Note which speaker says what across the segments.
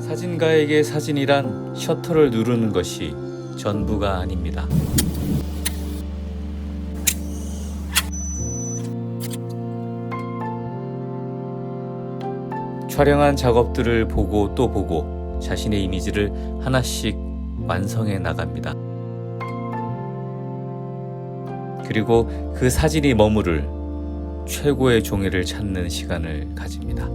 Speaker 1: 사진가에게 사진이란 셔터를 누르는 것이 전부가 아닙니다. 촬영한 작업들을 보고 또 보고 자신의 이미지를 하나씩 완성해 나갑니다. 그리고 그 사진이 머무를 최고의 종이를 찾는 시간을 가집니다.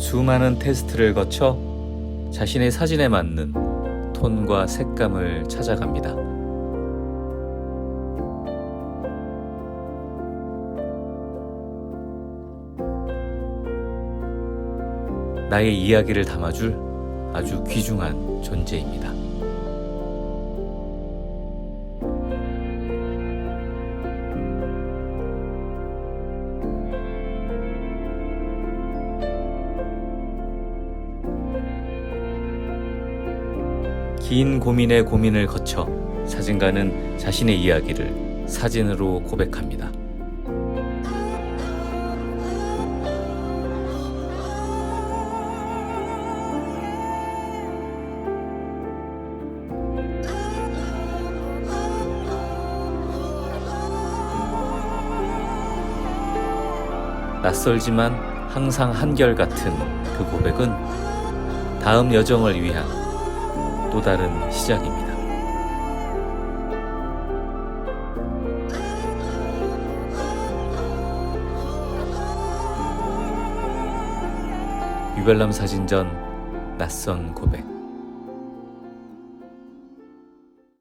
Speaker 1: 수많은 테스트를 거쳐 자신의 사진에 맞는 톤과 색감을 찾아갑니다. 나의 이야기를 담아줄 아주 귀중한 존재입니다. 긴 고민의 고민을 거쳐 사진가는 자신의 이야기를 사진으로 고백합니다. 낯설지만 항상 한결같은 그 고백은 다음 여정을 위한 또 다른 시작입니다. 유별남 사진전 낯선 고백